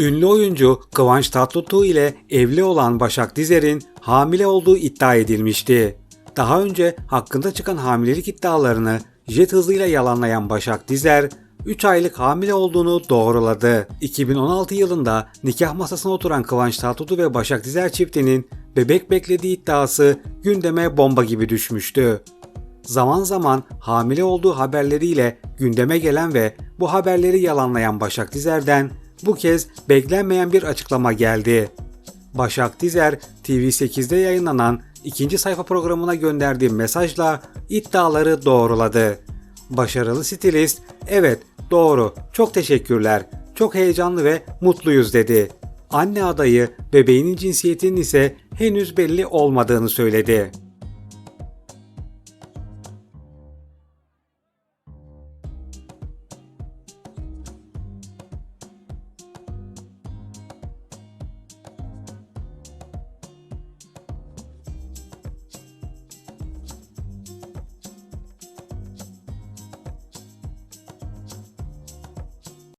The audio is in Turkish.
Ünlü oyuncu Kıvanç Tatlıtuğ ile evli olan Başak Dizer'in hamile olduğu iddia edilmişti. Daha önce hakkında çıkan hamilelik iddialarını jet hızıyla yalanlayan Başak Dizer, 3 aylık hamile olduğunu doğruladı. 2016 yılında nikah masasına oturan Kıvanç Tatlıtuğ ve Başak Dizer çiftinin bebek beklediği iddiası gündeme bomba gibi düşmüştü. Zaman zaman hamile olduğu haberleriyle gündeme gelen ve bu haberleri yalanlayan Başak Dizer'den bu kez beklenmeyen bir açıklama geldi. Başak Dizer TV8'de yayınlanan ikinci sayfa programına gönderdiği mesajla iddiaları doğruladı. Başarılı stilist, evet doğru, çok teşekkürler, çok heyecanlı ve mutluyuz dedi. Anne adayı bebeğinin cinsiyetinin ise henüz belli olmadığını söyledi.